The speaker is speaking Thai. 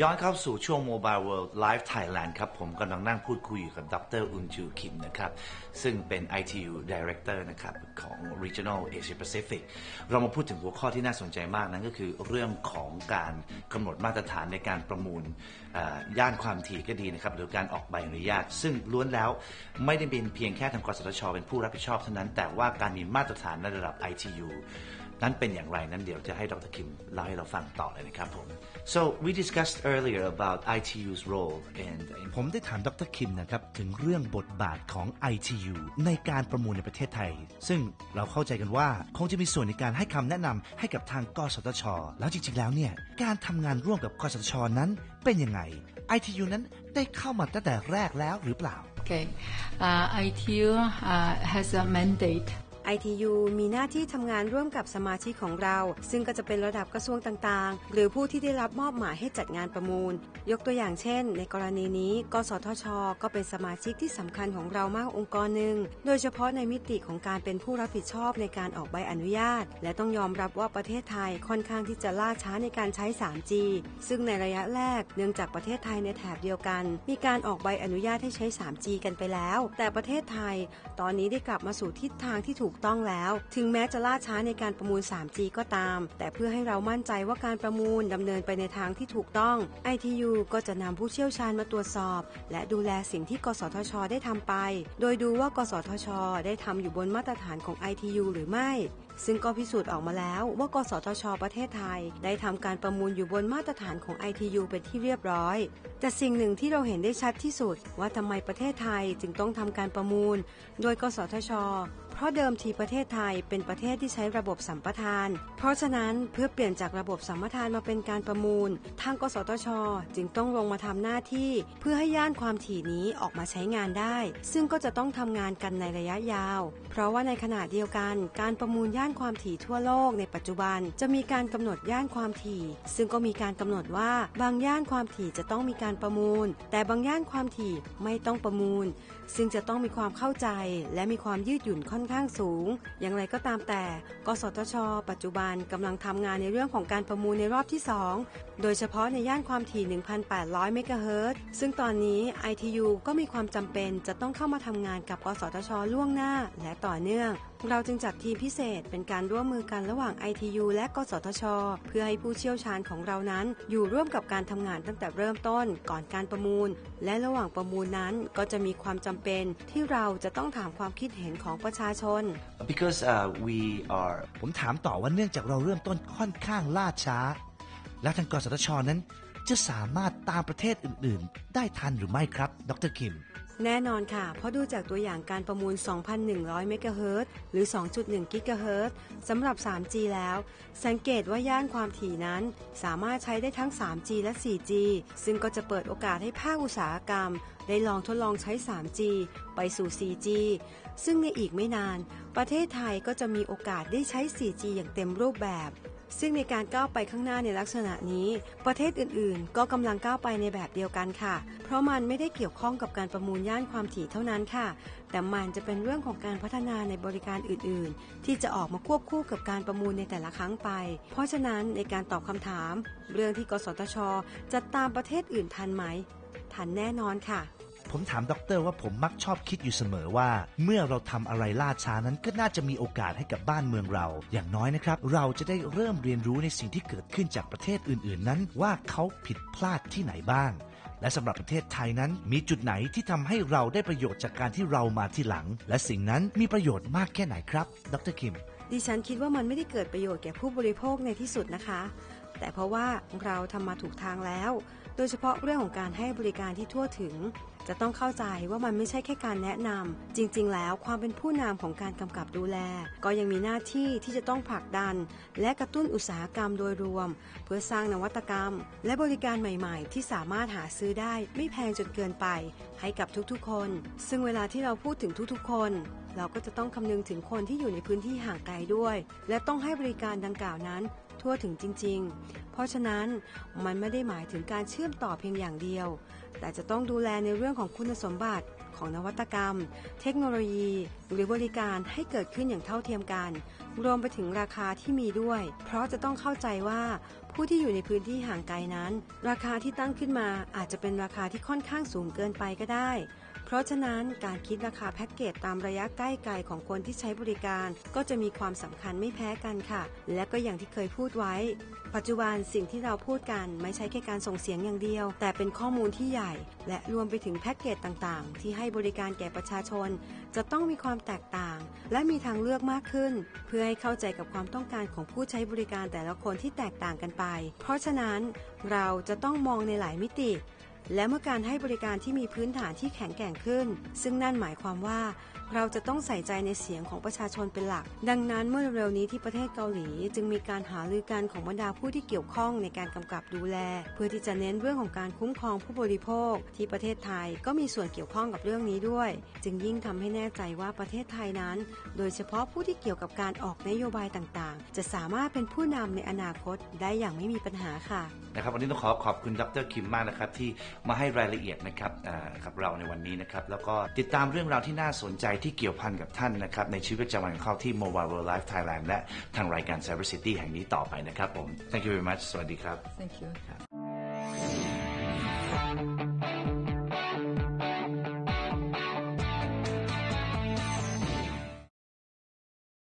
ย้อนเข้าสู่ช่วง Mobile World Live Thailand ครับ ผมกำลังนั่งพูดคุยอยู่กับดรอุนจูคิมนะครับ ซึ่งเป็น ITU Director นะครับ ของ Regional Asia Pacific เรามาพูดถึงหัวข้อที่น่าสนใจมากนั้นก็คือเรื่องของการกำหนดมาตรฐานในการประมูลย่านความถี่ก็ดีนะครับ หรือการออกใบอนุญาต ซึ่งล้วนแล้วไม่ได้เป็นเพียงแค่ทางกสทช เป็นผู้รับผิดชอบเท่านั้น แต่ว่าการมีมาตรฐานในระดับ ITU นั้นเป็นอย่างไรนั้นเดี๋ยวจะให้ดรคิมเล่าให้เราฟังต่อเลยนะครับผม so we discussed earlier about ITU's role and ผมได้ถามดรคิมนะครับถึงเรื่องบทบาทของ ITU ในการประมูลในประเทศไทย ซึ่งเราเข้าใจกันว่าคงจะมีส่วนในการให้คำแนะนำให้กับทางกสทช แล้วจริงๆแล้วเนี่ยการทำงานร่วมกับกสทชนั้นเป็นยังไง ITU นั้นได้เข้ามาตั้งแต่แรกแล้วหรือเปล่า Okay, uh, ITU uh, has a mandate ITU มีหน้าที่ทำงานร่วมกับสมาชิกของเรา ซึ่งก็จะเป็นระดับกระทรวงต่างๆ หรือผู้ที่ได้รับมอบหมายให้จัดงานประมูล ยกตัวอย่างเช่น ในกรณีนี้ กสทช ก็เป็นสมาชิกที่สำคัญของเรามากองค์กรหนึ่ง โดยเฉพาะในมิติของการเป็นผู้รับผิดชอบในการออกใบอนุญาต และต้องยอมรับว่าประเทศไทยค่อนข้างที่จะล่าช้าในการใช้ 3G ซึ่งในระยะแรกเนื่องจากประเทศไทยในแถบเดียวกัน มีการออกใบอนุญาตให้ใช้ 3G กันไปแล้ว แต่ประเทศไทย ตอนนี้ได้กลับมาสู่ทิศทางที่ถูกต้องแล้ว ถึงแม้จะล่าช้าในการประมูล 3G ก็ตาม แต่เพื่อให้เรามั่นใจว่าการประมูลดำเนินไปในทางที่ถูกต้อง ITU ก็จะนำผู้เชี่ยวชาญมาตรวจสอบ และดูแลสิ่งที่ กสทช ได้ทำไป โดยดูว่า กสทช ได้ทำอยู่บนมาตรฐานของ ITU หรือไม่ ซึ่งก็พิสูจน์ออกมาแล้วว่า กสทช ประเทศไทย ได้ทำการประมูลอยู่บนมาตรฐานของ ITU เป็นที่เรียบร้อย แต่สิ่งหนึ่งที่เราเห็นได้ชัดที่สุด ว่าทำไมประเทศไทยจึงต้องทำการประมูล โดย กสทช ราะเดิมทีประเทศไทยเป็นประเทศที่ใช้ระบบสัมปทาน เพราะฉะนั้นเพื่อเปลี่ยนจากระบบสัมปทานมาเป็นการประมูล ทางกสทช จึงต้องลงมาทำหน้าที่ เพื่อให้ย่านความถี่นี้ออกมาใช้งานได้ ซึ่งก็จะต้องทำงานกันในระยะยาว เพราะว่าในขณะเดียวกัน การประมูลย่านความถี่ทั่วโลกในปัจจุบัน จะมีการกำหนดย่านความถี่ ซึ่งก็มีการกำหนดว่าบางย่านความถี่จะต้องมีการประมูล แต่บางย่านความถี่ไม่ต้องประมูล ซึ่งจะต้องมีความเข้าใจและมีความยืดหยุ่นค่อนข้างสูง อย่างไรก็ตามแต่ กสทช ปัจจุบันกำลังทำงานในเรื่องของการประมูลในรอบที่ 2 โดยเฉพาะในย่านความถี่ 1,800 เมกะเฮิรตซ์ซึ่งตอนนี้ ITU ก็มีความจำเป็นจะต้องเข้ามาทำงานกับ กสทช ล่วงหน้าและต่อเนื่อง เราจึงจัดทีมพิเศษเป็นการร่วมมือกันระหว่าง ITU และกสทช เพื่อให้ผู้เชี่ยวชาญของเรานั้น อยู่ร่วมกับการทำงานตั้งแต่เริ่มต้นก่อนการประมูล และระหว่างประมูลนั้นก็จะมีความจำเป็นที่เราจะต้องถามความคิดเห็นของประชาชน because uh, we are ผมถามต่อว่าเนื่องจากเราเริ่มต้นค่อนข้างล่าช้า แล้วทางกสทชนั้น จะสามารถตามประเทศอื่น ๆ ได้ทันหรือไม่ครับ ดรคิม แน่นอนค่ะ เพราะดูจากตัวอย่างการประมูล 2,100 เมกะเฮิรตซ์หรือ 2.1 กิกะเฮิรตซ์สำหรับ 3G แล้ว สังเกตว่าย่านความถี่นั้น สามารถใช้ได้ทั้ง 3G และ 4G ซึ่งก็จะเปิดโอกาสให้ภาคอุตสาหกรรม ได้ลองทดลองใช้ 3G ไปสู่ 4G ซึ่งในอีกไม่นาน ประเทศไทยก็จะมีโอกาสได้ใช้ 4G อย่างเต็มรูปแบบ ซึ่งในการก้าวไปข้างหน้าในลักษณะนี้ ประเทศอื่นๆ ก็กำลังก้าวไปในแบบเดียวกันค่ะ เพราะมันไม่ได้เกี่ยวข้องกับการประมูลย่านความถี่เท่านั้นค่ะ แต่มันจะเป็นเรื่องของการพัฒนาในบริการอื่นๆ ที่จะออกมาควบคู่กับการประมูลในแต่ละครั้งไป เพราะฉะนั้นในการตอบคำถาม เรื่องที่กสทช จะตามประเทศอื่นทันไหม ทันแน่นอนค่ะ ผมถามด็อกเตอร์ว่าผมมักชอบคิดอยู่เสมอว่า เมื่อเราทำอะไรล่าช้านั้นก็น่าจะมีโอกาสให้กับบ้านเมืองเรา อย่างน้อยนะครับ เราจะได้เริ่มเรียนรู้ในสิ่งที่เกิดขึ้นจากประเทศอื่น ๆ นั้น ว่าเขาผิดพลาดที่ไหนบ้าง และสำหรับประเทศไทยนั้นมีจุดไหนที่ทำให้เราได้ประโยชน์จากการที่เรามาที่หลัง และสิ่งนั้นมีประโยชน์มากแค่ไหนครับดรคิมดิฉันคิดว่ามันไม่ได้เกิดประโยชน์แก่ผู้บริโภคในที่สุดนะคะ แต่เพราะว่าเราทำมาถูกทางแล้ว โดยเฉพาะเรื่องของการให้บริการที่ทั่วถึง จะต้องเข้าใจว่ามันไม่ใช่แค่การแนะนำจริง ๆ แล้วความเป็นผู้นำของการกำกับดูแล ก็ยังมีหน้าที่ที่จะต้องผลักดัน และกระตุ้นอุตสาหกรรมโดยรวม เพื่อสร้างนวัตกรรม และบริการใหม่ ๆ ที่สามารถหาซื้อได้ไม่แพงจนเกินไป ให้กับทุกๆ คน ซึ่งเวลาที่เราพูดถึงทุกๆ คน เราก็จะต้องคำนึงถึงคนที่อยู่ในพื้นที่ห่างไกลด้วย และต้องให้บริการดังกล่าวนั้น ทั่วถึงจริง ๆ เพราะฉะนั้นมันไม่ได้หมายถึงการเชื่อมต่อเพียงอย่างเดียว แต่จะต้องดูแลในเรื่องของคุณสมบัติของนวัตกรรม เทคโนโลยี หรือบริการให้เกิดขึ้นอย่างเท่าเทียมกัน รวมไปถึงราคาที่มีด้วย เพราะจะต้องเข้าใจว่าผู้ที่อยู่ในพื้นที่ห่างไกลนั้น ราคาที่ตั้งขึ้นมาอาจจะเป็นราคาที่ค่อนข้างสูงเกินไปก็ได้ เพราะฉะนั้นการคิดราคาแพ็กเกจตามระยะใกล้ไกลของคนที่ใช้บริการ ก็จะมีความสำคัญไม่แพ้กันค่ะ และก็อย่างที่เคยพูดไว้ ปัจจุบันสิ่งที่เราพูดกันไม่ใช่แค่การส่งเสียงอย่างเดียว แต่เป็นข้อมูลที่ใหญ่ และรวมไปถึงแพ็กเกจต่างๆ ที่ให้บริการแก่ประชาชน จะต้องมีความแตกต่าง และมีทางเลือกมากขึ้น เพื่อให้เข้าใจกับความต้องการของผู้ใช้บริการแต่ละคนที่แตกต่างกันไป เพราะฉะนั้นเราจะต้องมองในหลายมิติ และเมื่อการให้บริการที่มีพื้นฐานที่แข็งแกร่งขึ้น ซึ่งนั่นหมายความว่า เราจะต้องใส่ใจในเสียงของประชาชนเป็นหลัก ดังนั้นเมื่อเร็วๆนี้ที่ประเทศเกาหลี จึงมีการหารือกันของบรรดาผู้ที่เกี่ยวข้องในการกำกับดูแล เพื่อที่จะเน้นเรื่องของการคุ้มครองผู้บริโภค ที่ประเทศไทยก็มีส่วนเกี่ยวข้องกับเรื่องนี้ด้วย จึงยิ่งทำให้แน่ใจว่าประเทศไทยนั้น โดยเฉพาะผู้ที่เกี่ยวกับการออกนโยบายต่างๆ จะสามารถเป็นผู้นำในอนาคตได้อย่างไม่มีปัญหาค่ะนะครับวันนี้ต้องขอขอบคุณดรคิมมากนะครับที่มาให้รายละเอียดนะครับกับเราในวันนี้นะครับแล้วก็ติดตามเรื่องราวที่น่าสนใจที่เกี่ยวพันกับท่านนะครับในชีวิตประจำวันเข้าที่ Mobile World Life Thailand และทางรายการ Cyber City แห่งนี้ต่อไปนะครับผม Thank you very much สวัสดีครับ Thank you ครับ